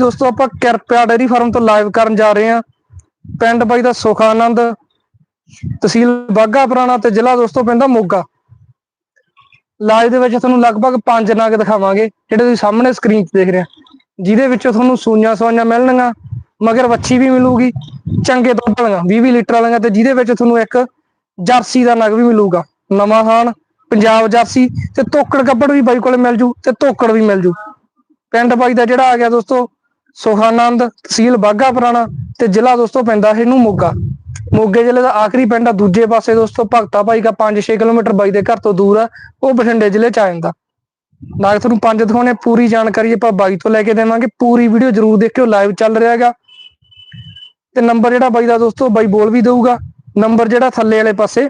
ਦੋਸਤੋ ਆਪਾਂ ਕਿਰਪਿਆ ਡੇਰੀ ਫਾਰਮ ਤੋਂ ਲਾਈਵ ਕਰਨ ਜਾ ਰਹੇ ਹਾਂ। ਪਿੰਡ ਬਾਈ ਦਾ ਸੁਖਾਨੰਦ, ਤਹਿਸੀਲ ਬਾਗਾ ਪੁਰਾਣਾ ਤੇ ਜ਼ਿਲ੍ਹਾ ਦੋਸਤੋ ਪੈਂਦਾ ਮੋਗਾ। ਲਾਈਵ ਦੇ ਵਿੱਚ ਤੁਹਾਨੂੰ ਲਗਭਗ ਪੰਜ ਨਗ ਦਿਖਾਵਾਂਗੇ, ਜਿਹੜੇ ਤੁਸੀਂ ਸਾਹਮਣੇ ਸਕਰੀਨ ਤੇ ਦੇਖ ਰਹੇ ਹੋ। ਜਿਹਦੇ ਵਿੱਚੋਂ ਤੁਹਾਨੂੰ ਸੂਈਆਂ ਸਵਾਈਆਂ ਮਿਲਣਗੀਆਂ, ਮਗਰ ਵੱਛੀ ਵੀ ਮਿਲੂਗੀ, ਚੰਗੇ ਦੁੱਧ ਵਾਲੀਆਂ 20 20 ਲੀਟਰ ਵਾਲੀਆਂ ਤੇ ਜਿਹਦੇ ਵਿੱਚ ਤੁਹਾਨੂੰ ਇੱਕ ਜਰਸੀ ਦਾ ਨਗ ਵੀ ਮਿਲੂਗਾ। ਨਵਾਂ ਹਾਨ ਪੰਜਾਬ ਜਰਸੀ ਤੇ ਤੋਕੜ ਕੱਪੜ ਵੀ ਬਾਈ ਕੋਲੇ ਮਿਲ ਜੂ ਤੇ ਤੋਕੜ ਵੀ ਮਿਲ ਜੂ। ਪਿੰਡ ਬਾਈ ਦਾ ਜਿਹੜਾ ਆ ਗਿਆ ਦੋਸਤੋ ਸੁਖਾਨੰਦ ਤਹਿਸੀਲ ਬਾਗਾ ਪੁਰਾਣਾ ਤੇ ਜ਼ਿਲ੍ਹਾ ਦੋਸਤੋ ਪੈਂਦਾ ਇਹਨੂੰ ਮੋਗਾ। ਮੋਗੇ ਜ਼ਿਲ੍ਹੇ ਦਾ ਆਖਰੀ ਪਿੰਡ ਆ, ਦੂਜੇ ਪਾਸੇ ਦੋਸਤੋ ਭਗਤਾ ਭਾਈ ਦਾ 5-6 ਕਿਲੋਮੀਟਰ ਬਾਈ ਦੇ ਘਰ ਤੋਂ ਦੂਰ ਆ, ਉਹ ਬਠਿੰਡੇ ਜ਼ਿਲ੍ਹੇ ਚ ਆ ਜਾਂਦਾ। ਨਾਲ ਤੁਹਾਨੂੰ ਪੰਜ ਦਿਖਾਉਣੇ, ਪੂਰੀ ਜਾਣਕਾਰੀ ਆਪਾਂ ਬਾਈ ਤੋਂ ਲੈ ਕੇ ਦੇਵਾਂਗੇ, ਪੂਰੀ ਵੀਡੀਓ ਜਰੂਰ ਦੇਖਿਓ ਲਾਈਵ ਚੱਲ ਰਿਹਾ ਹੈਗਾ। ਤੇ ਨੰਬਰ ਜਿਹੜਾ ਬਾਈ ਦਾ ਦੋਸਤੋ, ਬਾਈ ਬੋਲ ਵੀ ਦਊਗਾ ਨੰਬਰ ਜਿਹੜਾ ਥੱਲੇ ਵਾਲੇ ਪਾਸੇ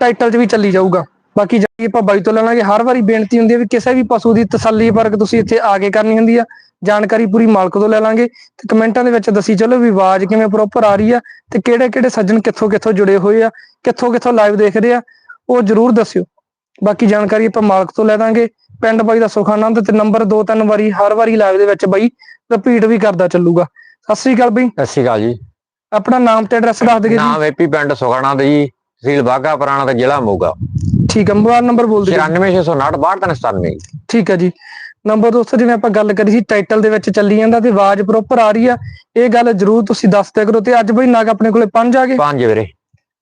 ਟਾਈਟਲ 'ਚ ਵੀ ਚੱਲੀ ਜਾਊਗਾ। ਬਾਕੀ ਜਾਈ ਆਪਾਂ ਬਾਈ ਤੋਂ ਲੈਣਾਗੇ ਹਰ ਵਾਰੀ ਬੇਨਤੀ ਹੁੰਦੀ ਹੈ ਵੀ ਕਿਸੇ ਵੀ ਪਸ਼ੂ ਦੀ ਤਸੱਲੀ ਪਰਖ ਤੁਸੀਂ ਇੱਥੇ ਆ ਕੇ ਕਰਨੀ ਹੁੰਦੀ ਆ। ਜਾਣਕਾਰੀ ਪੂਰੀ ਮਾਲਕ ਤੋਂ ਲੈ ਲਾਂਗੇ ਤੇ ਕਮੈਂਟਾਂ ਦੇ ਵਿੱਚ ਦੱਸੀ ਚੱਲੋ ਵੀ ਆਵਾਜ਼ ਕਿਵੇਂ ਪ੍ਰੋਪਰ ਆ ਰਹੀ ਆ ਤੇ ਕਿਹੜੇ ਕਿਹੜੇ ਸੱਜਣ ਕਿੱਥੋਂ ਕਿੱਥੋਂ ਜੁੜੇ ਹੋਏ ਆ ਕਿੱਥੋਂ ਕਿੱਥੋਂ ਲਾਈਵ ਦੇਖ ਰਹੇ ਆ ਉਹ ਜਰੂਰ ਦੱਸਿਓ। ਬਾਕੀ ਜਾਣਕਾਰੀ ਆਪਾਂ ਮਾਲਕ ਤੋਂ ਲੈ ਦਾਂਗੇ। ਪਿੰਡ ਬਾਈ ਦਾ ਸੁਖਾਨੰਦ ਤੇ ਨੰਬਰ ਦੋ ਤਿੰਨ ਵਾਰੀ ਹਰ ਵਾਰੀ ਲਾਈਵ ਦੇ ਵਿੱਚ ਬਾਈ ਰਿਪੀਟ ਵੀ ਕਰਦਾ ਚੱਲੂਗਾ। ਸਤਿ ਸ੍ਰੀ ਅਕਾਲ ਬਈ। ਸਤਿ ਸ਼੍ਰੀ ਅਕਾਲ ਜੀ। ਆਪਣਾ ਨਾਮ ਤੇ ਐਡਰੈਸ ਦੱਸ ਦਿਓ ਜੀ। ਨਾਮ ਏਪੀ ਪਿੰਡ ਸੁਖਾਣਾ ਦੇ ਜੀ ਤਹਿਸੀਲ ਬਾਗਾ ਪੁਰਾਣਾ ਤੇ ਜ਼ਿਲ੍ਹਾ ਮੋਗਾ। ਠੀਕ ਹੈ ਮੋਬਾਈਲ ਨੰਬਰ ਬੋਲ ਦਿਓ 9669 ਠੀਕ ਹੈ ਜੀ। ਨੰਬਰ ਦੋਸਤੋ ਜਿਵੇਂ ਆਪਾਂ ਗੱਲ ਕਰੀ ਸੀ ਟਾਈਟਲ ਦੇ ਵਿੱਚ ਚੱਲੀ ਜਾਂਦਾ ਤੇ ਆਵਾਜ਼ ਪ੍ਰੋਪਰ ਆ ਰਹੀ ਆ ਇਹ ਗੱਲ ਜਰੂਰ ਤੁਸੀਂ ਦੱਸ ਦਿਆ ਕਰੋ ਤੇ ਅੱਜ ਬਈ ਨਾਗ ਆਪਣੇ ਕੋਲੇ ਪੰਜ ਆ ਗਏ। ਪੰਜ ਵੀਰੇ।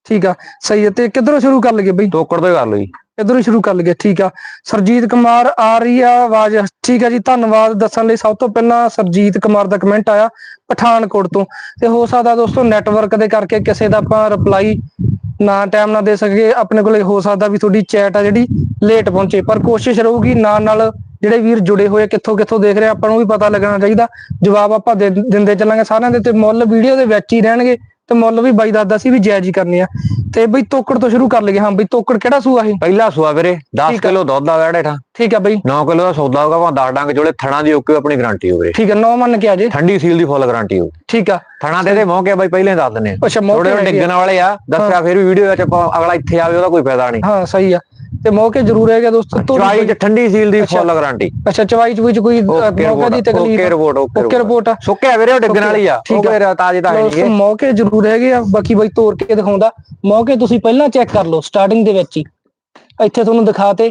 ਠੀਕ ਆ ਸਹੀ ਹੈ ਤੇ ਕਿੱਧਰੋਂ ਸ਼ੁਰੂ ਕਰ ਲਈਏ ਬਈ? ਤੋਕੜ ਤੋਂ ਕਰ ਲਓ ਜੀ ਇਧਰੋਂ ਸ਼ੁਰੂ ਕਰ ਲਈਏ? ਠੀਕ ਆ ਸਰਜੀਤ ਕੁਮਾਰ ਆ ਰਹੀ ਆ ਆਵਾਜ਼। ਠੀਕ ਆ ਜੀ ਧੰਨਵਾਦ ਦੱਸਣ ਲਈ। ਸਭ ਤੋਂ ਪਹਿਲਾਂ ਸਰਜੀਤ ਕੁਮਾਰ ਦਾ ਕਮੈਂਟ ਆਇਆ ਪਠਾਨਕੋਟ ਤੋਂ। ਤੇ ਹੋ ਸਕਦਾ ਦੋਸਤੋ ਨੈਟਵਰਕ ਦੇ ਕਰਕੇ ਕਿਸੇ ਦਾ ਆਪਾਂ ਰਿਪਲਾਈ ਨਾ ਟਾਈਮ ਨਾਲ ਦੇ ਸਕੇ ਆਪਣੇ ਕੋਲੇ ਹੋ ਸਕਦਾ ਵੀ ਤੁਹਾਡੀ ਚੈਟ ਆ ਜਿਹੜੀ ਲੇਟ ਪਹੁੰਚੇ ਪਰ ਕੋਸ਼ਿਸ਼ ਰਹੂਗੀ ਨਾਲ ਨਾਲ ਜਿਹੜੇ ਵੀਰ ਜੁੜੇ ਹੋਏ ਕਿੱਥੋਂ ਕਿੱਥੋਂ ਦੇਖ ਰਹੇ ਆਪਾਂ ਨੂੰ ਵੀ ਪਤਾ ਲੱਗਣਾ ਚਾਹੀਦਾ। ਜਵਾਬ ਆਪਾਂ ਦੇ- ਦਿੰਦੇ ਚੱਲਾਂਗੇ ਸਾਰਿਆਂ ਦੇ ਤੇ ਮੁੱਲ ਵੀਡੀਓ ਦੇ ਵਿੱਚ ਹੀ ਰਹਿਣਗੇ ਤੇ ਮੁੱਲ ਵੀ ਬਾਈ ਦੱਸਦਾ ਸੀ ਵੀ ਜਾਇਜ਼ ਹੀ ਕਰਨੇ ਆ। ਤੇ ਬਈ ਤੋਕੜ ਤੋਂ ਸ਼ੁਰੂ ਕਰ ਲਈਏ। ਹਾਂ ਬਈ ਤੋਕੜ ਕਿਹੜਾ ਸੂਆ ਇਹ? ਪਹਿਲਾ ਸੂਆ ਵੀਰੇ 10 ਠੀਕ ਆ। ਕਿਲੋ ਦੁੱਧ ਆ ਵੜੇ ਠਾ। ਠੀਕ ਆ ਬਈ। 9 ਕਿਲੋ ਦਾ ਸੌਦਾ ਹੋਗਾ ਭਾਂ 10 ਡੰਗ ਜੋਲੇ ਥਣਾ ਦੀ ਓਕੇ ਆਪਣੀ ਗਾਰੰਟੀ ਹੋਵੇ। ਠੀਕ ਆ ਨੌ ਮੰਨ ਕੇ ਆ ਜੇ। ਠੰਡੀ ਸੀਲ ਦੀ ਫੁੱਲ ਗਾਰੰਟੀ ਹੋ ਠੀਕ ਆ। ਥਣਾ ਦੇ ਦੇ ਮੌਕੇ ਬਾਈ ਪਹਿਲੇ ਹੀ ਦੱਸ ਦਿੰਨੇ ਅੱਛਾ ਮੌਕੇ। ਡਿੱਗਣ ਵਾਲੇ ਆ ਦੱਸਿਆ ਫਿਰ ਵੀ ਵੀਡੀਓ ਵਿੱਚ ਆਪਾਂ ਅਗਲਾ ਇੱਥੇ ਆਵੇ ਉਹਦਾ ਕੋਈ ਫਾਇਦਾ ਨਹੀਂ। ਹਾਂ ਸਹੀ ਆ। ਤੇ ਮੌਕੇ ਜ਼ਰੂਰ ਹੈਗਾ ਦੋਸਤੋ ਚਵਾਈ ਚ ਠੰਡੀ ਸੀਲ ਦੀ। ਫੁੱਲ ਗਾਰੰਟੀ ਅੱਛਾ ਚਵਾਈ ਚ ਵਿੱਚ ਕੋਈ ਮੌਕੇ ਦੀ ਤਕਲੀਫ ਓਕੇ ਰਿਪੋਰਟ ਓਕੇ ਰਿਪੋਰਟ। ਆ। ਸੁੱਕਿਆ ਵੀਰੇ ਉਹ ਡਿੱਗਣ ਵਾਲੀ ਆ। ਠੀਕ। ਫਿਰ ਤਾਜ਼ੇ ਤਾਂ ਹੈ ਨਹੀਂ ਮੌਕੇ ਜ਼ਰੂਰ ਹੈਗੇ ਆ। ਬਾਕੀ ਬਾਈ ਤੋੜ ਕੇ ਦਿਖਾਉਂਦਾ। ਮੌਕੇ ਤੁਸੀਂ ਪਹਿਲਾਂ ਚੈੱਕ ਕਰ ਲਓ ਸਟਾਰਟਿੰਗ ਦੇ ਵਿੱਚ ਹੀ। ਇੱਥੇ ਤੁਹਾਨੂੰ ਦਿਖਾਤੇ।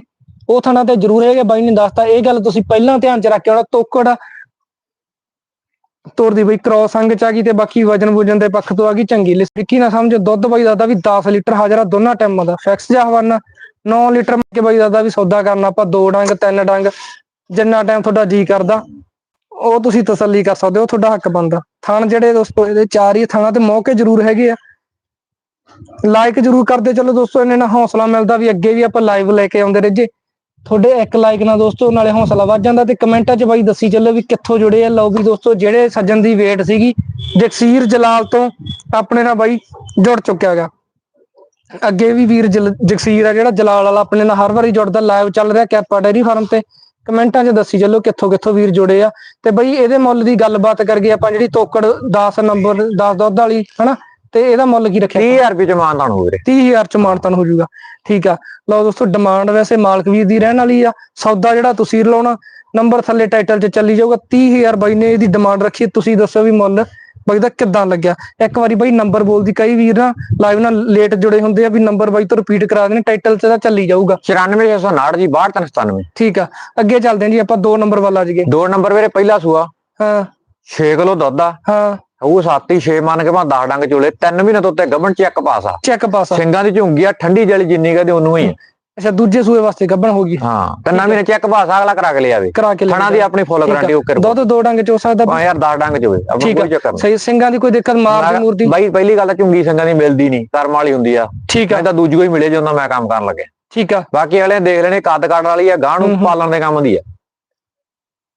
ਉਹ ਥਾਣਾ ਤੇ ਜ਼ਰੂਰ ਹੈਗੇ ਬਾਈ ਨੇ ਦੱਸਤਾ, ਇਹ ਗੱਲ ਤੁਸੀਂ ਪਹਿਲਾਂ ਧਿਆਨ ਚ ਰੱਖ ਕੇ ਤੋਕੜ ਤੋੜ ਬਈ, ਕ੍ਰੋਸ ਅੰਗ ਚ ਆ ਗਈ ਤੇ ਬਾਕੀ ਵਜਨ ਵੂਜਨ ਦੇ ਪੱਖ ਤੋਂ ਆ ਗਈ ਚੰਗੀ। ਲਿਸਟਿਕੀ ਨਾ ਸਮਝੋ, ਦੁੱਧ ਬਾਈ ਦਾਦਾ ਵੀ 10 ਲੀਟਰ ਹਾਜ਼ਰਾ ਦੋਨਾਂ ਟਾਈਮਾਂ ਦਾ ਫਿਕਸ ਜਾ ਹਵਾਨਾ 9 ਲੀਟਰ ਕੇ ਬਾਈ ਦਾਦਾ ਵੀ ਸੌਦਾ ਕਰਨਾ, ਆਪਾਂ ਦੋ ਡੰਗ, ਤਿੰਨ ਡੰਗ, ਜਿੰਨਾ ਟਾਈਮ ਤੁਹਾਡਾ ਜੀ ਕਰਦਾ, ਉਹ ਤੁਸੀਂ ਤਸੱਲੀ ਕਰ ਸਕਦੇ ਹੋ ਤੁਹਾਡਾ ਹੱਕ ਬਣਦਾ। ਥਾਣ ਜਿਹੜੇ ਦੋਸਤੋ, ਇਹਦੇ ਚਾਰ ਹੀ ਥਾਣਾ ਤੇ ਮੌਕੇ ਜ਼ਰੂਰ ਹੈਗੇ ਆ। ਲਾਈਕ ਜ਼ਰੂਰ ਕਰਦੇ ਚਲੋ ਦੋਸਤੋ ਇਹਨੇ ਨਾਲ ਹੌਸਲਾ ਮਿਲਦਾ ਵੀ ਅੱਗੇ ਵੀ ਆਪਾਂ ਲਾਈਵ ਲੈ ਕੇ ਆਉਂਦੇ ਰਹੇ ਤੁਹਾਡੇ ਇੱਕ ਲਾਈਕ ਨਾਲ ਦੋਸਤੋ, ਨਾਲੇ ਹੌਸਲਾ ਵੱਧ ਜਾਂਦਾ ਤੇ ਕਮੈਂਟਾਂ 'ਚ ਬਾਈ ਦੱਸੀ ਚੱਲੋ ਵੀ ਕਿੱਥੋਂ ਜੁੜੇ ਆ। ਲਓ ਵੀ ਦੋਸਤੋ, ਜਿਹੜੇ ਸੱਜਣ ਦੀ ਵੇਟ ਸੀਗੀ, ਜਗਸੀਰ ਜਲਾਲ ਤੋਂ ਆਪਣੇ ਨਾਲ ਬਾਈ ਜੁੜ ਚੁੱਕਿਆ ਅੱਗੇ ਵੀ ਵੀਰ ਜਲ- ਜਗਸੀਰ ਆ ਜਿਹੜਾ ਜਲਾਲ ਵਾਲਾ ਆਪਣੇ ਨਾਲ ਹਰ ਵਾਰੀ ਜੁੜਦਾ ਲਾਈਵ ਚੱਲ ਰਿਹਾ ਕੈਪਾ ਡੈਰੀ ਫਾਰਮ ਤੇ। ਕਮੈਂਟਾਂ 'ਚ ਦੱਸੀ ਚੱਲੋ ਕਿੱਥੋਂ ਕਿੱਥੋਂ ਵੀਰ ਜੁੜੇ ਆ। ਤੇ ਬਈ ਇਹਦੇ ਮੁੱਲ ਦੀ ਗੱਲਬਾਤ ਕਰਗੇ ਆਪਾਂ ਜਿਹੜੀ ਤੋਕੜ 10 ਨੰਬਰ 10 ਦੁੱਧ ਵਾਲੀ, ਹਨਾ ਤੇ ਇਹਦਾ ਮੁੱਲ ਕੀ ਰੱਖਿਆ 30000 ਰੁਪਏ ਚ ਮਾਨਦਾਨ ਹੋ ਵੀਰੇ 30000 ਚ ਮਾਨਤਨ ਹੋ ਜਾਊਗਾ। ਠੀਕ ਆ। ਲਓ ਦੋਸਤੋ ਡਿਮਾਂਡ ਵੈਸੇ ਮਾਲਕ ਵੀਰ ਦੀ ਰਹਿਣ ਵਾਲੀ ਆ। ਸੌਦਾ ਜਿਹੜਾ ਤੁਸੀਂ ਲਾਉਣਾ ਨੰਬਰ ਥੱਲੇ ਟਾਈਟਲ 'ਚ ਚੱਲੀ ਜਾਊਗਾ। 30000 ਬਾਈ ਨੇ ਇਹਦੀ ਡਿਮਾਂਡ ਰੱਖੀ ਤੁਸੀਂ ਦੱਸੋ ਵੀ ਮੁੱਲ ਬਾਈ ਦਾ ਕਿੱਦਾਂ ਲੱਗਿਆ? ਇੱਕ ਵਾਰੀ ਬਾਈ ਨੰਬਰ ਬੋਲਦੀ ਕਈ ਵੀਰ ਨਾ ਲਾਈਵ ਨਾਲ ਲੇਟ ਜੁੜੇ ਹੁੰਦੇ ਆ ਵੀ ਨੰਬਰ ਬਾਈ ਤੋਂ ਰਿਪੀਟ ਕਰਾ ਦੇਣੇ ਟਾਈਟਲ 'ਚ ਤਾਂ ਚੱਲੀ ਜਾਊਗਾ। 94659 ਜੀ 6297 ਠੀਕ ਆ। ਅੱਗੇ ਚੱਲਦੇ ਹਾਂ ਜੀ ਆਪਾਂ ਦੋ ਨੰਬਰ ਵੱਲ ਆ ਜਾਈਏ। ਦੋ ਨੰਬਰ ਵੀਰੇ ਪਹਿਲਾ ਸੂਆ। ਹਾਂ। 6 ਕਿਲੋ ਦੁੱਧ ਆ। ਹਾਂ। ਉਹ ਸੱਤ ਹੀ 6 ਮੰਨ ਕੇ ਭਾਂ 10 ਡੰਗ ਚੋਲੇ 3 ਮਹੀਨੇ ਤੋਂ ਉੱਤੇ ਗੱਭਣ ਚੈੱਕ ਪਾਸ ਆ। ਚੈੱਕ ਪਾਸ ਆ। ਸਿੰਘਾਂ ਦੀ ਝੁੰਗੀ ਆ ਠੰਡੀ ਜਲੀ ਜਿੰਨੀ ਕਹਦੇ ਉਹਨੂੰ ਹੀ। ਅੱਛਾ ਦੂਜੇ ਸੂਏ ਵਾਸਤੇ ਗੱਬਣ ਹੋ ਗਈ। ਹਾਂ ਤਿੰਨਾਂ ਮਹੀਨੇ ਚੈੱਕ ਪਾਸ ਅਗਲਾ ਕਰਾ ਕੇ ਲਿਆਵੇ। ਕਰਾ ਕੇ ਥਣਾ ਦੀ ਆਪਣੀ ਫੁੱਲ। ਗਾਰੰਟੀ ਓਕੇ ਦੁੱਧ ਦੋ ਡੰਗ ਚ ਸਕਦਾ। ਹਾਂ ਯਾਰ 10 ਡੰਗ ਚ ਹੋਵੇ। ਆਪਾਂ ਠੀਕ ਕੋਈ ਚੱਕਰ ਸਹੀ ਸਿੰਘਾਂ ਦੀ ਕੋਈ ਦਿੱਕਤ ਮਾਰ ਦੀ ਮੂਰਤੀ ਬਾਈ ਪਹਿਲੀ ਗੱਲ ਤਾਂ ਝੁੰਗੀ ਸਿੰਘਾਂ ਦੀ ਮਿਲਦੀ ਨਹੀਂ ਕਰਮ ਵਾਲੀ ਹੁੰਦੀ ਆ। ਠੀਕ ਆ। ਤਾਂ ਦੂਜੀ ਕੋਈ ਮਿਲੇ ਜਦੋਂ ਮੈਂ ਕੰਮ ਕਰਨ ਲੱਗਿਆ ਠੀਕ ਆ। ਬਾਕੀ ਅਗਲੇ ਦੇਖ ਲੈਣੇ ਕੱਦ ਕੱਢ ਵਾਲੀ ਆ ਗਾਂ ਹੂੰ ਨੂੰ। ਪਾਲਣ ਦੇ ਕੰਮ ਦੀ ਆ।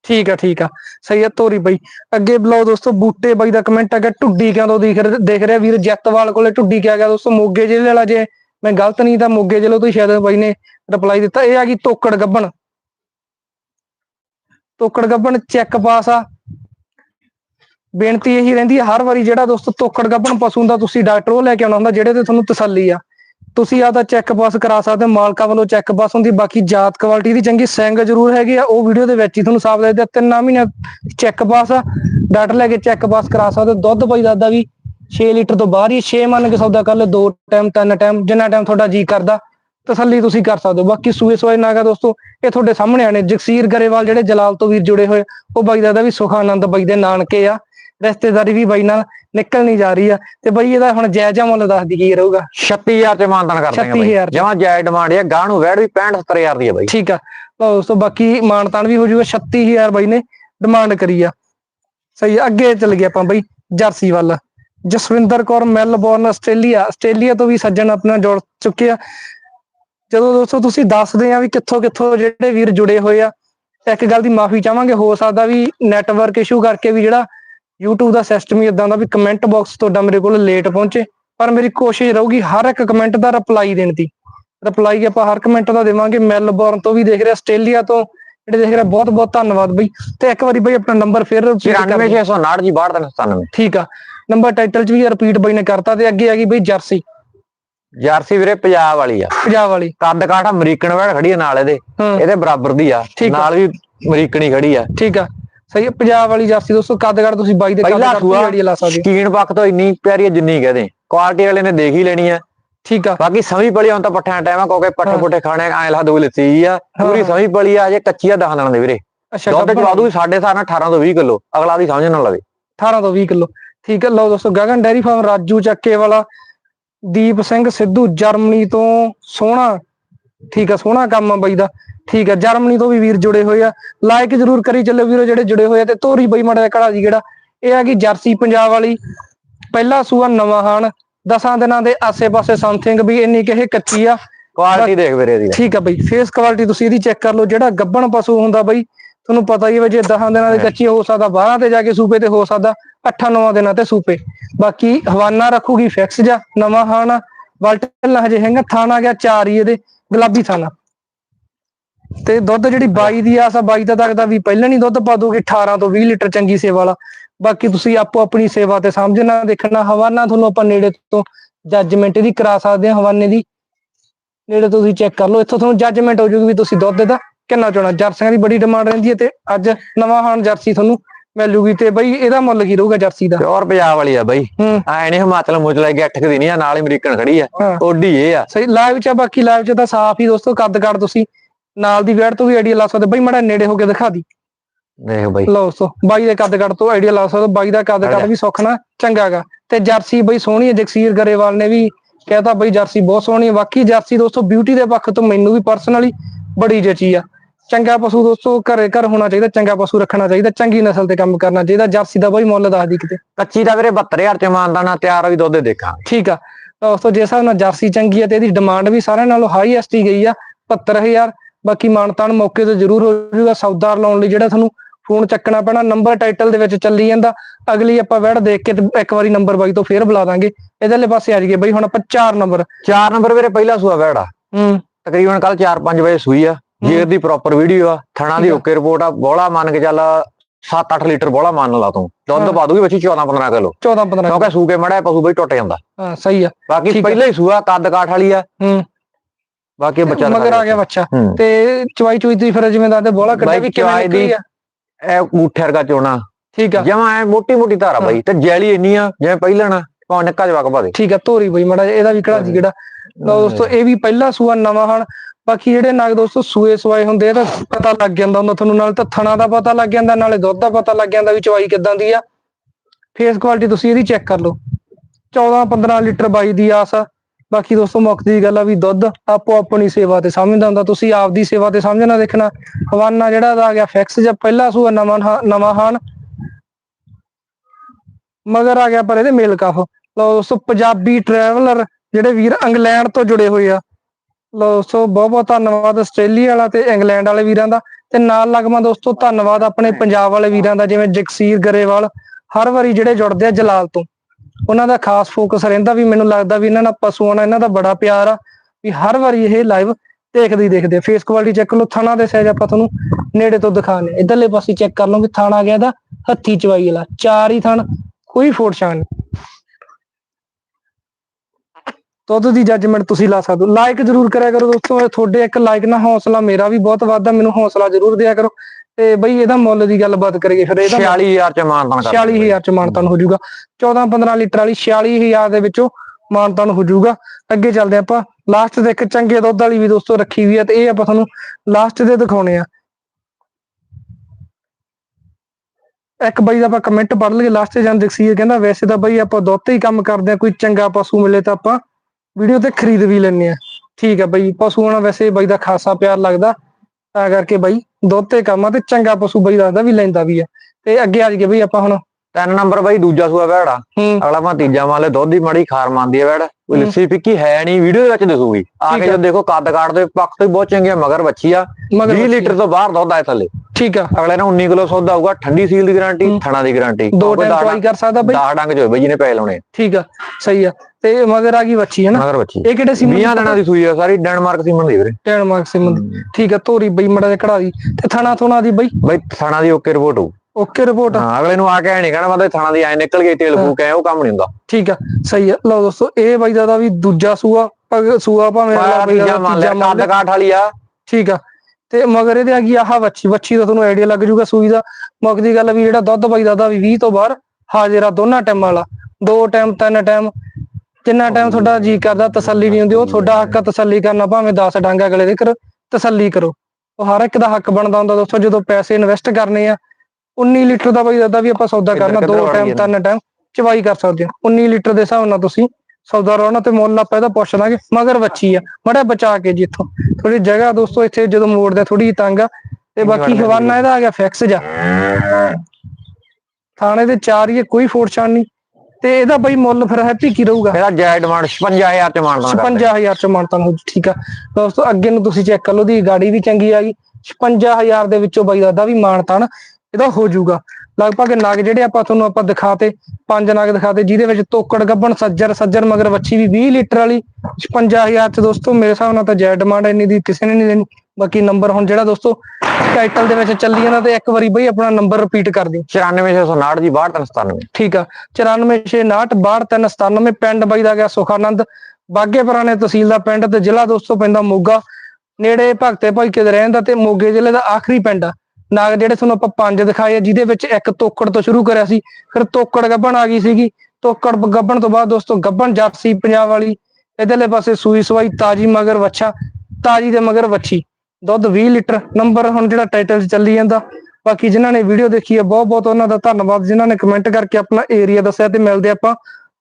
ਠੀਕ ਆ ਠੀਕ ਆ। ਸਹੀ ਆ ਤੋਰੀ ਬਾਈ। ਅੱਗੇ ਬੁਲਾਓ ਦੋਸਤੋ, ਬੂਟੇ ਬਾਈ ਦਾ ਕਮੈਂਟ ਹੈਗਾ ਟੁੱਡੀ ਕਿਉਂ ਤੋਂ ਦੇਖ ਰਿਹਾ- ਦੇਖ ਰਿਹਾ ਵੀਰ ਜੱਤਵਾਲ ਕੋਲੇ ਟੁੱਡੀ ਕਿਆ ਗਿਆ ਦੋਸਤੋ, ਮੋਗੇ ਜ਼ਿਲ੍ਹੇ ਵਾਲਾ ਜੇ। ਮੈਂ ਗਲਤ ਨਹੀਂ ਤਾਂ ਮੋਗੇ ਜ਼ਿਲ੍ਹੇ ਤੋਂ ਸ਼ਾਇਦ ਬਾਈ ਨੇ ਰਿਪਲਾਈ ਦਿੱਤਾ। ਇਹ ਆ ਗਈ ਤੋਕੜ ਗੱਬਣ। ਤੋਕੜ ਗੱਬਣ ਚੈੱਕ ਪਾਸ ਆ। ਬੇਨਤੀ ਇਹੀ ਰਹਿੰਦੀ ਹੈ ਹਰ ਵਾਰੀ ਜਿਹੜਾ ਦੋਸਤੋ ਤੋਕੜ ਗੱਬਣ ਪਸ਼ੂ ਦਾ ਤੁਸੀਂ ਡਾਕਟਰ ਉਹ ਲੈ ਕੇ ਆਉਣਾ ਹੁੰਦਾ, ਜਿਹੜੇ ਤੇ ਤੁਹਾਨੂੰ ਤਸੱਲੀ ਆ। ਤੁਸੀਂ ਆਦਾ ਚੈੱਕ ਪਾਸ ਕਰਾ ਸਕਦੇ ਹੋ, ਮਾਲਕਾਂ ਵੱਲੋਂ ਚੈੱਕ ਪਾਸ ਹੁੰਦੀ, ਬਾਕੀ ਜਾਤ ਕੁਆਲਿਟੀ ਦੀ ਚੰਗੀ ਸਿੰਘ ਜ਼ਰੂਰ ਹੈਗੀ ਆ। ਉਹ ਵੀਡੀਓ ਦੇ ਵਿੱਚ ਹੀ ਤੁਹਾਨੂੰ ਸਾਫ਼ ਦੱਸਦੇ ਤਿੰਨਾਂ ਮਹੀਨੇ ਚੈੱਕ ਪਾਸ ਆ, ਡਾਕਟਰ ਲੈ ਕੇ ਚੈੱਕ ਪਾਸ ਕਰਾ ਸਕਦੇ ਹੋ। ਦੁੱਧ ਭਾਈ ਦਾਦਾ ਵੀ 6 ਲੀਟਰ ਤੋਂ ਬਾਹਰ ਹੀ 6 ਮੰਨ ਕੇ ਸੌਦਾ ਕਰ ਲਓ, ਦੋ ਟਾਈਮ ਤਿੰਨ ਟਾਈਮ ਜਿੰਨਾ ਟਾਈਮ ਤੁਹਾਡਾ ਜੀ ਕਰਦਾ, ਤਸੱਲੀ ਤੁਸੀਂ ਕਰ ਸਕਦੇ ਹੋ। ਬਾਕੀ ਸੂਏ ਸਵਾਏ ਨਾਗਾ ਦੋਸਤੋ, ਇਹ ਤੁਹਾਡੇ ਸਾਹਮਣੇ ਆਣੇ ਜਗਸੀਰ ਗਰੇਵਾਲ ਜਿਹੜੇ ਜਲਾਲ ਤੋਂ ਵੀਰ ਜੁੜੇ ਹੋਏ ਉਹ ਬਾਈ ਦਾਦਾ ਵੀ ਸੁਖਾਨੰਦ ਬਾਈ ਦੇ ਨਾਨਕੇ ਆ। ਰਿਸ਼ਤੇਦਾਰੀ ਵੀ ਬਾਈ ਨਾਲ ਨਿਕਲ ਨਹੀਂ ਜਾ ਰਹੀ ਆ। ਤੇ ਬਾਈ ਇਹਦਾ ਹੁਣ ਜਾਇਜ਼ਾ ਮੁੱਲ ਦੱਸ ਦੀ ਕੀ ਰਹੂਗਾ? 36000 ਤੇ ਮਾਨਦਾਨ ਕਰ ਦਾਂਗੇ 36,000 ਜਮਾ ਜਾਇ ਡਿਮਾਂਡ ਹੈ ਗਾਹ ਨੂੰ ਵੈੜ ਵੀ 65 70000 ਦੀ ਹੈ ਬਾਈ। ਠੀਕ ਆ। ਲਓ ਦੋਸਤੋ ਬਾਕੀ ਮਾਨਤਾਨ ਵੀ ਹੋ ਜਾਊਗਾ 36000 ਬਾਈ ਨੇ ਡਿਮਾਂਡ ਕਰੀ ਆ। ਸਹੀ ਆ, ਅੱਗੇ ਚੱਲ ਗਏ ਆਪਾਂ ਬਾਈ ਜਰਸੀ ਵੱਲ। Jaswinder Kaur Melbourne Australia. Australia ਤੋਂ ਵੀ ਸੱਜਣ ਆਪਣਾ ਜੁੜ ਚੁੱਕੇ ਆ। ਜਦੋਂ ਦੋਸਤੋ ਤੁਸੀਂ ਦੱਸਦੇ ਆ ਵੀ ਕਿੱਥੋਂ ਕਿੱਥੋਂ ਜਿਹੜੇ ਵੀਰ ਜੁੜੇ ਹੋਏ ਆ ਇੱਕ ਗੱਲ ਦੀ ਮਾਫੀ ਚਾਹਾਂਗੇ ਹੋ ਸਕਦਾ ਵੀ ਨੈਟਵਰਕ ਇਸ਼ੂ ਕਰਕੇ ਵੀ ਜਿਹੜਾ YouTube ਦਾ ਸਿਸਟਮ ਹੀ ਇਦਾਂ ਦਾ ਵੀ ਕਮੈਂਟ ਬਾਕਸ ਤੁਹਾਡਾ ਮੇਰੇ ਕੋਲ ਲੇਟ ਪਹੁੰਚੇ ਪਰ ਮੇਰੀ ਕੋਸ਼ਿਸ਼ ਰਹੂਗੀ ਹਰ ਇੱਕ ਕਮੈਂਟ ਦਾ ਰਿਪਲਾਈ ਦੇਣ ਦੀ। ਰਿਪਲਾਈ ਆਪਾਂ ਹਰ ਕਮੈਂਟ ਦਾ ਦੇਵਾਂਗੇ ਮੈਲਬੌਰਨ ਤੋਂ ਵੀ ਦੇਖ ਰਿਹਾ ਆਸਟ੍ਰੇਲੀਆ ਤੋਂ ਜਿਹੜੇ ਦੇਖ ਰਹੇ ਬਹੁਤ ਬਹੁਤ ਧੰਨਵਾਦ ਬਈ। ਤੇ ਇੱਕ ਵਾਰੀ ਬਈ ਆਪਣਾ ਨੰਬਰ ਫਿਰ repeat ਕਰ ਦਿਓ। 94659 ਜੀ 6297 ਠੀਕ ਆ। ਨੰਬਰ ਟਾਈਟਲ ਚ ਵੀ ਰਿਪੀਟ ਬਈ ਨੇ ਕਰਤਾ ਤੇ ਅੱਗੇ ਆ ਗਈ ਬਈ ਜਰਸੀ ਜਰਸੀ ਵੀਰੇ ਪੰਜਾਬ ਵਾਲੀ ਆ। ਪੰਜਾਬ ਵਾਲੀ। ਕੱਦ ਕਾਠ ਅਮਰੀਕਨ ਵੈੜ ਖੜੀ ਆ ਨਾਲ ਇਹਦੇ। ਇਹਦੇ ਬਰਾਬਰ ਦੀ ਆ। ਨਾਲ ਵੀ ਅਮਰੀਕਣੀ ਖੜੀ ਆ। ਠੀਕ ਆ। ਸਹੀ ਆ ਪੰਜਾਬ ਵਾਲੀ ਜਰਸੀ ਦੋਸਤੋ ਕੱਦਗੜ ਤੁਸੀਂ ਬਾਈ ਦੇ ਪਹਿਲਾ ਸੂਆ ਆਈਡੀਆ ਲਾ ਸਕਦੇ ਹੋ। ਸ਼ਕੀਨ ਪੱਖ ਤੋਂ ਇੰਨੀ ਪਿਆਰੀ ਆ ਜਿੰਨੀ ਕਹਦੇ। ਕੁਆਲਿਟੀ ਵਾਲੇ ਨੇ ਦੇਖ ਹੀ ਲੈਣੀ ਆ ਠੀਕ ਆ। ਬਾਕੀ ਸਮੀ ਪਲੀ ਹੁਣ ਤਾਂ ਪੱਠਿਆਂ ਟਾਈਮ ਆ ਕਿਉਂਕਿ ਪੱਠੇ ਹਾਂ। ਪੁੱਠੇ ਖਾਣੇ ਐ ਲਾ ਦੋ ਲੱਤੀ ਆ। ਪੂਰੀ ਹਾਂ। ਸਮੀ ਪਲੀ ਆ ਜੇ ਕੱਚੀ ਆ ਦਹਾਂ ਦਿਨਾਂ ਦੇ ਵੀਰੇ। ਅੱਛਾ ਦੁੱਧ ਚਵਾ ਦੂਗੀ 18.5 18 ਤੋਂ 20 ਕਿਲੋ ਅਗਲਾ ਦੀ ਸਮਝ ਨਾ ਲਵੇ। 18 ਤੋਂ 20 ਕਿਲੋ। ਠੀਕ ਹੈ ਲਓ ਦੋਸਤੋ ਗਗਨ ਡੈਰੀ ਫਾਰਮ ਰਾਜੂ ਚੱਕੇ ਵਾਲਾ ਦੀਪ ਸਿੰਘ ਸਿੱਧੂ ਜਰਮਨੀ ਤੋਂ ਸੋਹਣਾ ਠੀਕ ਆ ਸੋਹਣਾ ਕੰਮ ਆ ਬਾਈ ਦਾ। ਠੀਕ ਆ ਜਰਮਨੀ ਤੋਂ ਵੀ ਵੀਰ ਜੁੜੇ ਹੋਏ ਆ। ਲਾਈਕ ਜਰੂਰ ਕਰੀ ਚੱਲੋ ਵੀਰੋ ਜਿਹੜੇ ਜੁੜੇ ਹੋਏ ਆ ਤੇ ਤੋਰੀ ਬਾਈ ਮਾੜਾ ਜਿਹਾ ਕੜਾ ਜੀ ਜਿਹੜਾ। ਇਹ ਆ ਕਿ ਜਰਸੀ ਪੰਜਾਬ ਵਾਲੀ। ਪਹਿਲਾ ਸੂਆ ਨਵਾਂ ਹਾਨ ਦਸਾਂ ਦਿਨਾਂ ਦੇ ਆਸੇ-ਪਾਸੇ ਸਮਥਿੰਗ ਵੀ ਇੰਨੀ ਕਿ ਇਹ ਕੱਚੀ ਆ। ਕੁਆਲਿਟੀ ਦੇਖ ਵੀਰੇ ਇਹਦੀ। ਠੀਕ ਆ ਬਈ ਫੇਸ ਕੁਆਲਿਟੀ ਤੁਸੀਂ ਇਹਦੀ ਚੈੱਕ ਕਰ ਲਓ। ਜਿਹੜਾ ਗੱਬਣ ਪਸ਼ੂ ਹੁੰਦਾ ਬਈ ਤੁਹਾਨੂੰ ਪਤਾ ਹੀ ਹੈ ਜੇ 10 ਦਿਨਾਂ ਦੇ ਕੱਚੀ ਹੋ ਸਕਦਾ 12 ਤੇ ਜਾ ਕੇ ਸੂਪੇ ਤੇ ਹੋ ਸਕਦਾ 8-9 ਦਿਨਾਂ ਤੇ ਸੂਪੇ। ਬਾਕੀ ਹਵਾਨਾ ਰੱਖੂਗੀ ਫਿਕਸ ਜਾ ਨਵਾਂ ਹਾਣਾ ਵਲਟਲ ਹਜੇ ਹੈਗਾ ਥਾਣਾ ਗਿਆ ਚਾਰ ਹੀ ਇਹਦੇ। ਗੁਲਾਬੀ ਥਾਣਾ ਤੇ ਦੁੱਧ ਜਿਹੜੀ 22 ਦੀ ਆਸ ਆ 22 ਦਾ ਤੱਕ ਦਾ ਵੀ ਪਹਿਲਾਂ ਨਹੀਂ ਦੁੱਧ ਪਾ ਦੋਗੇ 18 ਤੋਂ 20 ਲੀਟਰ ਚੰਗੀ ਸੇਵਾ ਵਾਲਾ। ਬਾਕੀ ਤੁਸੀਂ ਆਪੋ ਆਪਣੀ ਸੇਵਾ ਤੇ ਸਮਝਣਾ ਦੇਖਣਾ ਹਵਾਨਾ ਤੁਹਾਨੂੰ ਆਪਾਂ ਨੇੜੇ ਤੋਂ ਜੱਜਮੈਂਟ ਦੀ ਕਰਾ ਸਕਦੇ ਹਾਂ, ਹਵਾਨੇ ਦੀ। ਨੇੜੇ ਤੋਂ ਤੁਸੀਂ ਚੈੱਕ ਕਰ ਲਓ, ਇੱਥੋਂ ਤੁਹਾਨੂੰ ਜੱਜਮੈਂਟ ਹੋ ਜੂਗੀ ਵੀ ਤੁਸੀਂ ਦੁੱਧ ਦਾ ਕਿੰਨਾ ਚੋਣਾ। ਜਰਸੀਆਂ ਦੀ ਬੜੀ ਡਿਮਾਂਡ ਰਹਿੰਦੀ ਹੈ ਤੇ ਅੱਜ ਨਵਾਂ ਹਾਨ ਜਰਸੀ ਤੁਹਾਨੂੰ ਮਿਲੂਗੀ ਤੇ ਬਈ ਇਹਦਾ ਮੁੱਲ ਕੀ ਰਹੂਗਾ ਜਰਸੀ ਦਾ? ਪਿਓਰ ਪੰਜਾਬ ਵਾਲੀ ਆ ਬਾਈ। ਹੂੰ। ਐ ਨਹੀਂ ਹਿਮਾਚਲ ਮੁਚਲ ਗਿਆ ਅੱਠ ਦੀ ਨਹੀਂ ਆ ਨਾਲ ਅਮਰੀਕਨ ਖੜੀ ਆ। ਓਡੀ ਇਹ ਆ। ਸਹੀ ਲਾਈਵ ਚ ਬਾਕੀ ਲਾਈਵ ਚ ਤਾਂ ਸਾਫ਼ ਹੀ ਦੋਸਤੋ ਕੱਦ ਕੱਦ ਤੁਸੀਂ। ਨਾਲ ਦੀ ਵੇੜ ਤੋਂ ਵੀ ਆਈਡੀਆ ਲਾ ਸਕਦੇ। ਬਈ ਮੜਾ ਨੇੜੇ ਹੋ ਕੇ ਦਿਖਾ ਦੀ। ਦੇਖ ਬਾਈ। ਲਓ ਦੋਸਤੋ ਬਾਈ ਦੇ ਕੱਦ ਕੱਦ ਤੋਂ ਆਈਡੀਆ ਲਾ ਸਕਦੇ। ਬਾਈ ਦਾ ਕੱਦ ਕੱਦ ਵੀ ਸੁਖਣਾ ਚੰਗਾਗਾ ਤੇ ਜਰਸੀ ਬਈ ਸੋਹਣੀ ਹੈ ਜਗਸੀਰ ਗਰੇਵਾਲ ਨੇ ਵੀ ਕਹਿਤਾ ਬਈ ਜਰਸੀ ਬਹੁਤ ਸੋਹਣੀ ਹੈ ਬਾਕੀ ਜਰਸੀ ਦੋਸਤੋ ਬਿਊਟੀ ਦੇ ਪੱਖ ਤੋਂ ਮੈਨੂੰ ਵੀ ਪਰਸਨਲੀ ਬੜੀ ਜਚੀ ਆ। ਚੰਗਾ ਪਸ਼ੂ ਦੋਸਤੋ ਘਰੇ ਘਰ ਹੋਣਾ ਚਾਹੀਦਾ ਚੰਗਾ ਪਸ਼ੂ ਰੱਖਣਾ ਚਾਹੀਦਾ ਚੰਗੀ ਨਸਲ ਤੇ ਕੰਮ ਕਰਨਾ ਚਾਹੀਦਾ ਜਰਸੀ ਦਾ ਬਈ ਮੁੱਲ ਦੱਸ ਦੀ ਕਿਤੇ। ਕੱਚੀ ਦਾ ਵੀਰੇ 72000 ਚ ਮਾਨਦਾਨਾ ਤਿਆਰ ਹੋਈ ਦੁੱਧ ਦੇਖਾਂਗੇ। ਠੀਕ ਆ। ਤਾਂ ਦੋਸਤੋ ਜੇ ਹਿਸਾਬ ਨਾਲ ਜਰਸੀ ਚੰਗੀ ਹੈ ਤੇ ਇਹਦੀ ਡਿਮਾਂਡ ਵੀ ਸਾਰਿਆਂ ਨਾਲੋਂ ਹਾਈ ਐਸਟੀ ਗਈ ਆ 75000 ਬਾਕੀ ਮਾਨਤਾਨ ਮੌਕੇ ਤੇ ਜ਼ਰੂਰ ਹੋ ਜਾਊਗਾ ਸੌਦਾ ਲਾਉਣ ਲਈ ਜਿਹੜਾ ਤੁਹਾਨੂੰ ਫੋਨ ਚੱਕਣਾ ਪੈਣਾ ਨੰਬਰ ਟਾਈਟਲ ਦੇ ਵਿੱਚ ਚੱਲੀ ਜਾਂਦਾ। ਅਗਲੀ ਆਪਾਂ ਵੜ ਦੇਖ ਕੇ ਇੱਕ ਵਾਰੀ ਨੰਬਰ ਬਾਈ ਤੋਂ ਫੇਰ ਬੁਲਾ ਦਾਂਗੇ। ਇਧਰਲੇ ਪਾਸੇ ਆ ਜਾਈਏ ਬਈ ਹੁਣ ਆਪਾਂ 4 ਨੰਬਰ 4 ਨੰਬਰ ਵੀਰੇ ਪਹਿਲਾ ਸੂਆ ਵੈੜਾ ਹੂੰ। ਤਕਰੀਬਨ ਕੱਲ 4-5 ਵਜੇ ਸੂਈ ਆ। ਜੇਰ ਦੀ ਪ੍ਰੋਪਰ ਵੀਡੀਓ ਆ ਥਣਾ ਦੀ। ਓਕੇ ਰਿਪੋਰਟ ਆ ਬੋਲਾ ਮੰਨ ਕੇ ਚੱਲ 7-8 ਲੀਟਰ ਬੋਲਾ ਮੰਨ ਲਾ ਤੂੰ। ਦੁੱਧ। ਪਾ ਦੂਗੀ ਬੱਚੀ 14-15 ਕਿਲੋ। 14 15 ਕਿਉਂਕਿ ਸੂਕੇ ਮੜਾ ਪਸ਼ੂ ਬਈ ਟੁੱਟ ਜਾਂਦਾ। ਹਾਂ ਸਹੀ ਆ। ਬਾਕੀ। ਪਹਿਲਾ ਹੀ ਸੂਆ ਕੱਦ ਕਾਠ ਵਾਲੀ ਆ। ਹੂੰ। ਬਾਕੀ ਬੱਚਾ ਮਗਰ ਆ ਗਿਆ ਬੱਚਾ। ਤੇ ਚਵਾਈ ਚੁਈ ਦੀ ਫਿਰ ਜਿਵੇਂ ਦੱਸਦੇ ਬੋਲਾ ਕੱਢਿਆ ਵੀ ਕਿਵੇਂ ਨਿਕਲੀ ਆ? ਇਹ ਮੁੱਠੇ ਵਰਗਾ ਚੋਣਾ। ਠੀਕ ਆ। ਜਮਾ ਐ ਮੋਟੀ ਮੋਟੀ ਧਾਰਾ ਬਾਈ। ਤੇ ਜੈਲੀ ਇੰਨੀ ਆ ਜਿਵੇਂ ਪਹਿਲਾਂ ਨਾ ਭਾਵੇਂ ਨਿੱਕਾ ਜਵਾਕ ਪਾ ਦੇ। ਠੀਕ ਆ ਧੋਰੀ ਬਈ ਮੜਾ ਇਹਦਾ ਵੀ ਦੀ ਜਿਹੜਾ ਲਓ ਦੋਸਤੋ ਇਹ ਵੀ ਪਹਿਲਾ ਸੂਆ ਨਵਾਂ ਹਨ ਬਾਕੀ ਜਿਹੜੇ ਨਗ ਦੋਸਤੋ ਸੂਏ ਸਵਾਏ ਹੁੰਦੇ ਆ ਤਾਂ ਪਤਾ ਲੱਗ ਜਾਂਦਾ ਹੁੰਦਾ ਤੁਹਾਨੂੰ, ਨਾਲ ਤਾਂ ਥਣਾ ਦਾ ਪਤਾ ਲੱਗ ਜਾਂਦਾ, ਨਾਲੇ ਦੁੱਧ ਦਾ ਪਤਾ ਲੱਗ ਜਾਂਦਾ ਵੀ ਚਵਾਈ ਕਿੱਦਾਂ ਦੀ ਆ। ਫੇਸ ਕੁਆਲਿਟੀ ਤੁਸੀਂ ਇਹਦੀ ਚੈੱਕ ਕਰ ਲਓ। 14 15 ਲੀਟਰ ਬਾਈ ਦੀ ਆਸ ਆ। ਬਾਕੀ ਦੋਸਤੋ ਮੁੱਖ ਦੀ ਗੱਲ ਆ ਵੀ ਦੁੱਧ ਆਪੋ ਆਪਣੀ ਸੇਵਾ ਤੇ ਸਮਝਦਾ ਹੁੰਦਾ, ਤੁਸੀਂ ਆਪਦੀ ਸੇਵਾ ਤੇ ਸਮਝਣਾ ਦੇਖਣਾ। ਹਵਾਨਾ ਜਿਹੜਾ ਦਾ ਆ ਗਿਆ ਫਿਕਸ ਜਾਂ ਪਹਿਲਾ ਸੂਆ ਨਵਾਂ ਨਵਾਂ ਹਾਨ ਮਗਰ ਆ ਗਿਆ ਪਰ ਇਹਦੇ ਮੇਲ ਕਾਫ ਲਓ ਦੋਸਤੋ ਪੰਜਾਬੀ ਟਰੈਵਲਰ ਜਿਹੜੇ ਵੀਰ ਇੰਗਲੈਂਡ ਤੋਂ ਜੁੜੇ ਹੋਏ ਆ। ਲਓ ਸੋ ਬਹੁਤ ਬਹੁਤ ਧੰਨਵਾਦ ਆਸਟ੍ਰੇਲੀਆ ਵਾਲਾ ਤੇ ਇੰਗਲੈਂਡ ਵਾਲੇ ਵੀਰਾਂ ਦਾ ਤੇ ਨਾਲ ਲੱਗਵਾ ਦੋਸਤੋ ਧੰਨਵਾਦ ਆਪਣੇ ਪੰਜਾਬ ਵਾਲੇ ਵੀਰਾਂ ਦਾ ਜਿਵੇਂ ਜਗਸੀਰ ਗਰੇਵਾਲ ਹਰ ਵਾਰੀ ਜਿਹੜੇ ਜੁੜਦੇ ਆ ਜਲਾਲ ਤੋਂ ਉਹਨਾਂ ਦਾ ਖਾਸ ਫੋਕਸ ਰਹਿੰਦਾ ਵੀ ਮੈਨੂੰ ਲੱਗਦਾ ਵੀ ਇਹਨਾਂ ਨਾਲ ਪਸ਼ੂਆਂ ਨਾਲ ਇਹਨਾਂ ਦਾ ਬੜਾ ਪਿਆਰ ਆ ਵੀ ਹਰ ਵਾਰੀ ਇਹ ਲਾਈਵ ਦੇਖਦੇ ਹੀ ਦੇਖਦੇ ਫੇਸ ਕੁਆਲਿਟੀ ਚੈੱਕ ਲਓ ਥਾਣਾ ਦੇ ਸਾਈਜ਼ ਆਪਾਂ ਤੁਹਾਨੂੰ ਨੇੜੇ ਤੋਂ ਦਿਖਾਣੇ ਇਧਰਲੇ ਪਾਸੇ ਚੈੱਕ ਕਰ ਲਓ ਵੀ ਥਾਣਾ ਗਿਆ ਇਹਦਾ ਹੱਥੀ ਚਵਾਈ ਵਾਲਾ ਚਾਰ ਹੀ ਥਣ ਕੋਈ ਫੋਟ ਸ਼ਾਨ ਨਹੀਂ ਦੁੱਧ ਦੀ ਜੱਜਮੈਂਟ ਤੁਸੀਂ ਲਾ ਸਕਦੇ ਹੋ। ਲਾਈਕ ਜ਼ਰੂਰ ਕਰਿਆ ਕਰੋ ਦੋਸਤੋ ਤੁਹਾਡੇ ਇੱਕ ਲਾਈਕ ਨਾਲ ਹੌਸਲਾ ਮੇਰਾ ਵੀ ਬਹੁਤ ਵੱਧਦਾ ਮੈਨੂੰ ਹੌਸਲਾ ਜ਼ਰੂਰ ਦਿਆ ਕਰੋ। ਤੇ ਬਈ ਇਹਦਾ ਮੁੱਲ ਦੀ ਗੱਲਬਾਤ ਕਰੀਏ ਫਿਰ ਇਹਦਾ 46000 ਚ ਮਾਨਤਾਨ ਕਰ 46000 ਚ ਮਾਨਤਾਨ ਹੋ ਜਾਊਗਾ। 14 15 ਲੀਟਰ ਵਾਲੀ 46000 ਦੇ ਵਿੱਚੋਂ ਮਾਨਤਾਨ ਹੋ ਜਾਊਗਾ। ਅੱਗੇ ਚੱਲਦੇ ਆਪਾਂ। ਲਾਸਟ ਦੇ ਇੱਕ ਚੰਗੇ ਦੁੱਧ ਵਾਲੀ ਵੀ ਦੋਸਤੋ ਰੱਖੀ ਹੋਈ ਹੈ ਤੇ ਇਹ ਆਪਾਂ ਤੁਹਾਨੂੰ ਲਾਸਟ ਦੇ ਦਿਖਾਉਣੇ ਆ। ਇੱਕ ਬਾਈ ਦਾ ਆਪਾਂ ਕਮੈਂਟ ਪੜ੍ਹ ਲਈਏ ਲਾਸਟ ਤੇ ਜਾਂ ਦਿਖਸੀ ਕਹਿੰਦਾ ਵੈਸੇ ਤਾਂ ਬਾਈ ਆਪਾਂ ਦੁੱਧ ਤੇ ਹੀ ਕੰਮ ਕਰਦੇ ਆ ਕੋਈ ਚੰਗਾ ਪਸ਼ੂ ਮਿਲੇ ਤਾਂ ਆਪਾਂ ਵੀਡੀਓ ਤੇ ਖਰੀਦ ਵੀ ਲੈਣੇ ਆ। ਠੀਕ ਆ ਬਾਈ ਪਸ਼ੂਆਂ ਨਾਲ ਵੈਸੇ ਬਾਈ ਦਾ ਖਾਸਾ ਪਿਆਰ ਲੱਗਦਾ। ਤਾਂ ਕਰਕੇ ਬਾਈ ਦੁੱਧ ਤੇ ਕੰਮ ਆ ਤੇ ਚੰਗਾ ਪਸ਼ੂ ਬਾਈ ਦੱਸਦਾ ਵੀ ਲੈਂਦਾ ਵੀ ਆ। ਤੇ ਅੱਗੇ ਆ ਜਗੇ ਬਈ ਆਪਾਂ ਹੁਣ। ਤਿੰਨ ਨੰਬਰ ਬਾਈ ਦੂਜਾ ਸੂਆ ਵੈੜਾ ਅਗਲਾ ਮੈਂ ਤੀਜਾ ਮਾਲੇ ਦੁੱਧ ਦੀ ਮੜੀ ਖਾਰ ਮੰਨਦੀ ਹੈ ਵੈੜ ਕੋਈ। ਲੱਸੀ ਪਿੱਕੀ ਹੈ ਨਹੀਂ ਵੀਡੀਓ ਦੇ ਵਿੱਚ ਦਿਸੂਗੀ ਆ ਕੇ। ਜਦ ਦੇਖੋ ਕੱਦ ਕਾਟ ਦੇ ਪੱਖ ਤੋਂ ਬਹੁਤ ਚੰਗੀ ਮਗਰ ਬੱਚੀ ਆ। ਮਗਰ 20 ਬੱਚੀ ਲੀਟਰ ਤੋਂ ਬਾਹਰ ਦੁੱਧ ਆਏ ਥੱਲੇ। ਠੀਕ ਆ। ਅਗਲੇ ਨੂੰ 19 ਕਿਲੋ ਸੌਦਾ ਹੋਊਗਾ ਠੰਡੀ ਸੀਲ ਦੀ ਗਾਰੰਟੀ। ਥਣਾ ਦੀ ਗਾਰੰਟੀ। ਦੋ ਟਾਈਮ ਟਰਾਈ ਕਰ ਸਕਦਾ ਬਈ। ਦਾਹ ਡੰਗ ਚ ਹੋਏ ਬਈ ਜਿਹਨੇ ਪੈ ਲਾਉਣੇ ਠੀਕ ਆ। ਸਹੀ ਆ। ਤੇ ਮਗਰ ਆ ਗਈ ਬੱਚੀ ਹੈ ਨਾ? ਮਗਰ ਬੱਚੀ ਇਹ ਕਿਹੜੇ ਸੀ 20 ਦਿਨਾਂ ਦੀ ਸੂਈ ਆ ਸਾਰੀ ਡੈਨਮਾਰਕ ਸੀਮਨ ਦੀ ਵੀਰੇ। ਟੈਨ ਮਾਰਕ ਸਿਮਨ ਠੀਕ ਆ ਤੋਰੀ ਬਈ ਮੜਾ ਜਿਹਾ ਕਢਾ ਦੀ। ਤੇ ਥਣਾ ਥੋਣਾ ਦੀ ਬਈ? ਬਈ ਥਣਾ ਦੀ ਓਕੇ ਰਿਪੋਰਟ ਹੋਊ। Okay report. ਹਾਂ ਅਗਲੇ ਨੂੰ ਆ ਕੇ ਐ ਨਹੀਂ ਕਹਿਣਾ ਮਤਲਬ ਥਣਾ ਦੀ ਐ ਨਿਕਲ ਗਈ ਤੇਲ ਫੂਕ ਐ ਉਹ ਕੰਮ ਨਹੀਂ ਹੁੰਦਾ। ਠੀਕ ਆ ਸਹੀ ਆ। ਲਓ ਦੋਸਤੋ ਇਹ ਬਾਈ ਦਾ ਵੀ ਦੂਜਾ ਸੂਆ ਪਗ- ਸੂਆ ਭਾਵੇਂ ਦਾ ਤੀਜਾ ਮੰਨ ਲਿਆ ਕੱਦ। ਕਾਠ ਵਾਲੀ ਆ। ਠੀਕ ਆ। ਤੇ ਮਗਰ ਇਹਦੇ ਆ ਗਈ ਆਹ ਵੱਛੀ। ਵੱਛੀ ਦਾ ਤੁਹਾਨੂੰ ਆਈਡੀਆ ਲੱਗ ਜੂਗਾ ਸੂਈ ਦਾ। ਮੁੱਕ ਦੀ ਗੱਲ ਵੀ ਜਿਹੜਾ ਦੁੱਧ ਬਾਈ ਦਾ ਦਾ ਵੀ 20 ਤੋਂ ਬਾਹਰ ਹਾਜ਼ਰ ਆ ਦੋਨਾਂ ਟਾਈਮ ਵਾਲਾ। ਦੋ ਟਾਈਮ ਤਿੰਨ ਟਾਈਮ ਜਿੰਨਾ ਟਾਈਮ ਤੁਹਾਡਾ ਜੀ ਕਰਦਾ ਤਸੱਲੀ ਨਹੀਂ ਹੁੰਦੀ ਉਹ ਤੁਹਾਡਾ ਹੱਕ ਆ ਤਸੱਲੀ ਕਰਨਾ ਭਾਵੇਂ 10 ਡਾਂਗਾ ਅਗਲੇ ਦੇ ਕਰ ਤਸੱਲੀ ਕਰੋ। ਉਹ ਹਰ ਇੱਕ ਦਾ ਹੱਕ ਬਣਦਾ ਹੁੰਦਾ ਦੋਸਤੋ ਜਦੋਂ ਪੈਸੇ ਇਨਵੈਸਟ ਕਰਨੇ ਆ 19 ਲੀਟਰ ਦਾ ਬਾਈ ਦਾ ਵੀ ਆਪਾਂ ਸੌਦਾ ਕਰਨਾ ਦੋ ਟਾਈਮ ਤਿੰਨ ਟਾਈਮ ਚਵਾਈ ਕਰ ਸਕਦੇ ਹੋ 19 ਲੀਟਰ ਦੇ ਹਿਸਾਬ ਨਾਲ ਤੁਸੀਂ ਸੌਦਾ ਰੋਣਾ ਤੇ ਮੁੱਲ ਆਪਾਂ ਇਹਦਾ ਪੁੱਛ ਲਾਂਗੇ ਮਗਰ ਬੱਚੀ ਆ ਮੜਾ ਬਚਾ ਕੇ ਜੀ ਇੱਥੋਂ। ਥੋੜੀ ਜਗ੍ਹਾ ਦੋਸਤੋ ਇੱਥੇ ਜਦੋਂ ਮੋੜਦੇ ਥੋੜੀ ਤੰਗ ਆ ਤੇ ਬਾਕੀ ਹਵਾਨਾ ਇਹਦਾ ਆ ਗਿਆ ਫਿਕਸ ਜਾ। ਥਾਣੇ ਦੇ ਚਾਰ ਹੀ ਆ, ਕੋਈ ਫੋੜ ਛਾਣ ਨਹੀਂ। ਤੇ ਇਹਦਾ ਬਈ ਮੁੱਲ ਫਿਰ ਹੈਪੀ ਕੀ ਰਹੂਗਾ? ਇਹਦਾ ਜਾਇ ਡਿਮਾਂਡ 55000 ਚ ਮਾਨਦਾਨ ਕਰਦੇ 55000 ਚ ਮਾਨਤਾਨ ਹੋ ਜੂ, ਠੀਕ ਆ। ਦੋਸਤੋ ਅੱਗੇ ਨੂੰ ਤੁਸੀਂ ਚੈੱਕ ਕਰ ਲਓ ਦੀ ਗਾੜੀ ਵੀ ਚੰਗੀ ਆ ਗਈ। 55000 ਦੇ ਵਿੱਚੋਂ ਬਾਈ ਦਾ ਵੀ ਮਾਨਤਾਨ ਇਹਦਾ ਹੋ ਜਾਊਗਾ। ਲਗਭਗ ਨਗ ਜਿਹੜੇ ਆਪਾਂ ਤੁਹਾਨੂੰ ਆਪਾਂ ਦਿਖਾਤੇ ਪੰਜ ਨਗ ਦਿਖਾਤੇ ਜਿਹਦੇ ਵਿੱਚ ਤੋਕੜ ਗੱਬਣ ਸੱਜਰ ਸੱਜਰ ਮਗਰ ਵੱਛੀ ਵੀ 20 ਲੀਟਰ ਵਾਲੀ। 55000 ਚ ਦੋਸਤੋ ਮੇਰੇ ਹਿਸਾਬ ਨਾਲ ਤਾਂ ਜੈ ਡਿਮਾਂਡ ਇੰਨੀ ਦੀ ਕਿਸੇ ਨੇ ਨਹੀਂ ਦੇਣੀ। ਬਾਕੀ ਨੰਬਰ ਹੁਣ ਜਿਹੜਾ ਦੋਸਤੋ ਟਾਈਟਲ ਦੇ ਵਿੱਚ ਚੱਲੀ ਜਾਂਦਾ ਤੇ ਇੱਕ ਵਾਰੀ ਬਈ ਆਪਣਾ ਨੰਬਰ ਰਿਪੀਟ ਕਰ ਦਿਓ। 94659 ਜੀ 6297 ਠੀਕ ਆ 9469629397 ਪਿੰਡ ਬਾਈ ਦਾ ਗਿਆ ਸੁਖਾਨੰਦ। ਬਾਗੇ ਪੁਰਾਣੇ ਤਹਿਸੀਲ ਦਾ ਪਿੰਡ ਤੇ ਜ਼ਿਲ੍ਹਾ ਦੋਸਤੋ ਪੈਂਦਾ ਮੋਗਾ। ਨੇੜੇ ਭਗਤੇ ਭਾਈ ਕਿਦ ਰਹਿੰਦਾ ਤੇ ਮੋਗੇ ਜ਼ਿਲ੍ਹੇ ਦਾ ਆਖਰੀ ਪਿੰਡ ਆ। ਨਾਗ ਜਿਹੜੇ ਤੁਹਾਨੂੰ ਆਪਾਂ ਪੰਜ ਦਿਖਾਏ ਆ ਜਿਹਦੇ ਵਿੱਚ ਇੱਕ ਤੋਕੜ ਤੋਂ ਸ਼ੁਰੂ ਕਰਿਆ ਸੀ ਫਿਰ ਤੋਕੜ ਗੱਬਣ ਆ ਗਈ ਸੀਗੀ। ਤੋਕੜ ਗੱਬਣ ਤੋਂ ਬਾਅਦ ਦੋਸਤੋ ਗੱਬਣ ਜਰਸੀ ਪੰਜਾਬ ਵਾਲੀ ਇਧਰਲੇ ਪਾਸੇ ਸੂਈ ਸਵਾਈ ਤਾਜੀ ਮਗਰ ਵੱਛਾ ਤਾਜੀ ਦੇ ਮਗਰ ਵੱਛੀ। ਦੁੱਧ 20 ਲੀਟਰ, ਨੰਬਰ ਹੁਣ ਜਿਹੜਾ ਟਾਈਟਲ 'ਚ ਚੱਲੀ ਜਾਂਦਾ। ਬਾਕੀ ਜਿਨ੍ਹਾਂ ਨੇ ਵੀਡੀਓ ਦੇਖੀ ਹੈ, ਬਹੁਤ ਬਹੁਤ ਉਹਨਾਂ ਦਾ ਧੰਨਵਾਦ। ਜਿਨ੍ਹਾਂ ਨੇ ਕਮੈਂਟ ਕਰਕੇ ਆਪਣਾ ਏਰੀਆ ਦੱਸਿਆ ਤੇ ਮਿਲਦੇ ਆਪਾਂ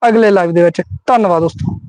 ਅਗਲੇ ਲਾਈਵ ਦੇ ਵਿੱਚ। ਧੰਨਵਾਦ ਦੋਸਤੋ।